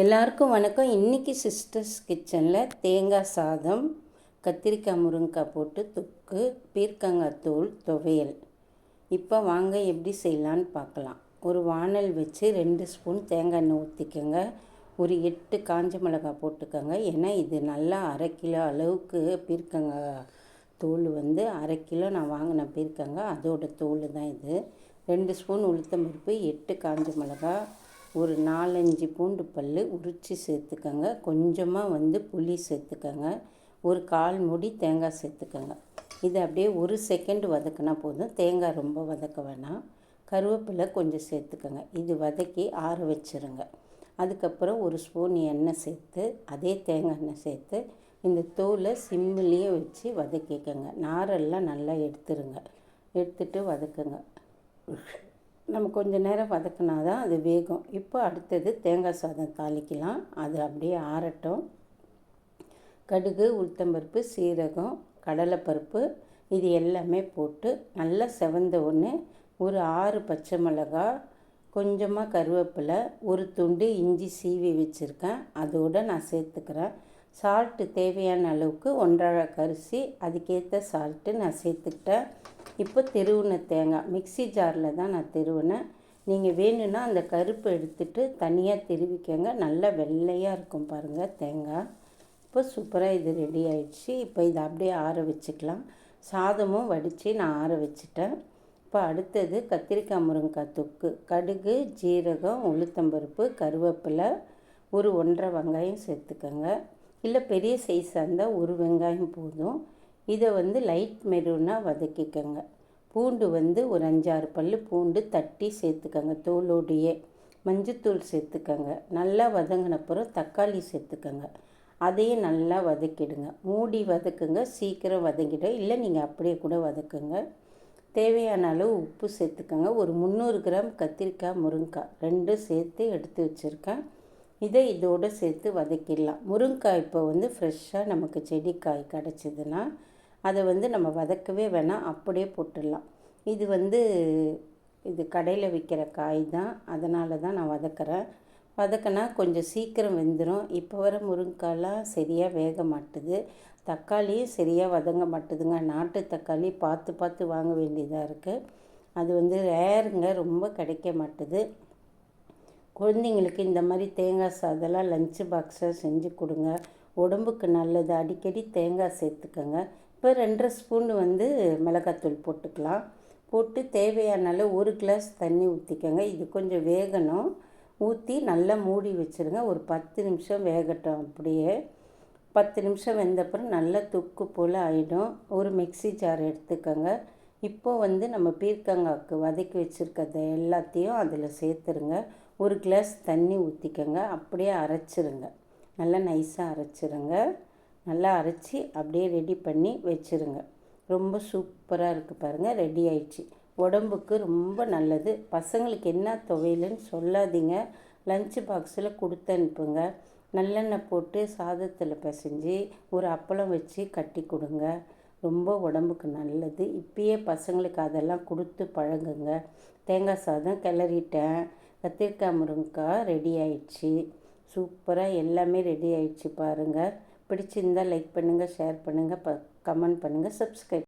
எல்லாருக்கும் வணக்கம். இன்றைக்கி சிஸ்டர்ஸ் கிச்சனில் தேங்காய் சாதம் கத்திரிக்காய் முருங்கைக்காய் போட்டு தொக்கு பீர்க்கங்காய் தூள் துவையல். இப்போ வாங்க எப்படி செய்யலான்னு பார்க்கலாம். ஒரு வானல் வச்சு ரெண்டு ஸ்பூன் தேங்காய் எண்ணெய் ஊற்றிக்கோங்க ஒரு எட்டு காஞ்ச மிளகாய் போட்டுக்கோங்க. ஏன்னா இது நல்லா அரை கிலோ அளவுக்கு பீர்க்கங்காய் தோல் வந்து அரை கிலோ நான் வாங்கின பீர்க்கங்காய் அதோடய தோல் தான் இது. ரெண்டு ஸ்பூன் உளுத்தம்பருப்பு எட்டு காஞ்ச மிளகாய் ஒரு நாலஞ்சு பூண்டு பல் உரித்து சேர்த்துக்கோங்க. கொஞ்சமாக வந்து புளி சேர்த்துக்கோங்க. ஒரு கால் மூடி தேங்காய் சேர்த்துக்கோங்க. இது அப்படியே ஒரு செகண்ட் வதக்கினா போதும். தேங்காய் ரொம்ப வதக்க வேணாம். கருவேப்பிலை கொஞ்சம் சேர்த்துக்கோங்க. இது வதக்கி ஆற வச்சுருங்க. அதுக்கப்புறம் ஒரு ஸ்பூன் எண்ணெய் சேர்த்து அதே தேங்காய் எண்ணெய் சேர்த்து இந்த தோலை சிம்மிலேயே வச்சு வதக்கிக்கோங்க. நாரெல்லாம் நல்லா எடுத்துருங்க. எடுத்துட்டு வதக்குங்க. நம்ம கொஞ்சம் நேரம் வதக்கினா தான் அது வேகும். இப்போ அடுத்தது தேங்காய் சாதம் தாளிக்கலாம். அது அப்படியே ஆறட்டும். கடுகு உளுத்தம்பருப்பு சீரகம் கடலைப்பருப்பு இது எல்லாமே போட்டு நல்லா செவந்த ஒன்று ஒரு ஆறு பச்சை மிளகா கொஞ்சமாக கருவேப்பிலை ஒரு துண்டு இஞ்சி சீவி வச்சுருக்கேன். அதோடு நான் சேர்த்துக்கிறேன். சால்ட்டு தேவையான அளவுக்கு ஒன்றரை கரிசி அதுக்கேற்ற சால்ட்டு நான் சேர்த்துக்கிட்டேன். இப்போ திருவுன தேங்காய் மிக்சி ஜாரில் தான் நான் திருவினேன். நீங்கள் வேணும்னா அந்த கருப்பு எடுத்துகிட்டு தனியாக திருவிக்கங்க. நல்லா வெள்ளையாக இருக்கும் பாருங்கள் தேங்காய். இப்போ சூப்பராக இது ரெடி ஆயிடுச்சு. இப்போ இதை அப்படியே ஆற வச்சுக்கலாம். சாதமும் வடித்து நான் ஆற வச்சுட்டேன். இப்போ அடுத்தது கத்திரிக்காய் முருங்கைக்காய் தொக்கு கடுகு ஜீரகம் உளுத்தம்பருப்பு கருவேப்பிலை ஒரு ஒன்றரை வெங்காயம் சேர்த்துக்கோங்க. இல்லை பெரிய சைஸாக இருந்தால் ஒரு வெங்காயம் போதும். இதை வந்து லைட் மெரூனாக வதக்கிக்கோங்க. பூண்டு வந்து ஒரு அஞ்சாறு பல் பூண்டு தட்டி சேர்த்துக்கோங்க தோலோடையே. மஞ்சத்தூள் சேர்த்துக்கோங்க. நல்லா வதங்கினப்புறம் தக்காளி சேர்த்துக்கோங்க. அதையும் நல்லா வதக்கிடுங்க. மூடி வதக்குங்க. சீக்கிரம் வதங்கிடும். இல்லை நீங்கள் அப்படியே கூட வதக்குங்க. தேவையான அளவு உப்பு சேர்த்துக்கோங்க. ஒரு முந்நூறு கிராம் கத்திரிக்காய் முருங்கைக்காய் ரெண்டும் சேர்த்து எடுத்து வச்சுருக்கேன். இதை இதோடு சேர்த்து வதக்கிடலாம். முருங்காய் இப்போ வந்து ஃப்ரெஷ்ஷாக நமக்கு செடிக்காய் கிடச்சிதுன்னா அதை வந்து நம்ம வதக்கவே வேணாம் அப்படியே போட்டுடலாம். இது வந்து இது கடையில் விற்கிற காய் தான். அதனால தான் நான் வதக்கிறேன். வதக்கினா கொஞ்சம் சீக்கிரம் வெந்துடும் இப்போ வர முருங்காய்லாம் சரியாக வேக மாட்டுது. தக்காளியும் சரியாக வதங்க மாட்டுதுங்க. நாட்டு தக்காளி பார்த்து பார்த்து வாங்க வேண்டியதாக இருக்குது அது வந்து ரேருங்க ரொம்ப கிடைக்க மாட்டுது. குழந்தைங்களுக்கு இந்த மாதிரி தேங்காய் சாதெல்லாம் லஞ்சு பாக்ஸாக செஞ்சு கொடுங்க. உடம்புக்கு நல்லது. அடிக்கடி தேங்காய் சேர்த்துக்கோங்க. இப்போ ரெண்டரை ஸ்பூன் வந்து மிளகாத்தூள் போட்டுக்கலாம். போட்டு தேவையானால ஒரு கிளாஸ் தண்ணி ஊற்றிக்கோங்க இது கொஞ்சம் வேகணும். ஊற்றி நல்லா மூடி வச்சுருங்க. ஒரு பத்து நிமிஷம் வேகட்டும் அப்படியே. பத்து நிமிஷம் வெந்தப்புறம் நல்லா தொக்கு போல் ஆகிடும் ஒரு மிக்சி ஜார் எடுத்துக்கோங்க. இப்போது வந்து நம்ம பீர்க்கங்காய்க்கு வதக்கி வச்சுருக்கிறத எல்லாத்தையும் அதில் சேர்த்துருங்க. ஒரு கிளாஸ் தண்ணி ஊற்றிக்கோங்க அப்படியே அரைச்சிருங்க. நல்லா நைஸாக அரைச்சிருங்க. நல்லா அரைச்சி அப்படியே ரெடி பண்ணி வச்சுருங்க. ரொம்ப சூப்பராக இருக்குது பாருங்கள் ரெடி ஆயிடுச்சு. உடம்புக்கு ரொம்ப நல்லது. பசங்களுக்கு என்ன துவையலுன்னு சொல்லாதீங்க. லஞ்ச் பாக்ஸில் கொடுத்து அனுப்புங்க. நல்லெண்ணெய் போட்டு சாதத்தில் பிசைஞ்சு ஒரு அப்பளம் வச்சு கட்டி கொடுங்க. ரொம்ப உடம்புக்கு நல்லது. இப்பயே பசங்களுக்கு அதெல்லாம் கொடுத்து பழகுங்க. தேங்காய் சாதம் கிளறிட்டேன். கத்திரிக்காய் முருங்கைக்காய் ரெடி ஆயிடுச்சு. சூப்பராக எல்லாமே ரெடி ஆயிடுச்சு பாருங்கள் பிடிச்சிருந்தால் லைக் பண்ணுங்கள் ஷேர் பண்ணுங்கள் ப கமெண்ட் பண்ணுங்கள் சப்ஸ்கிரைப்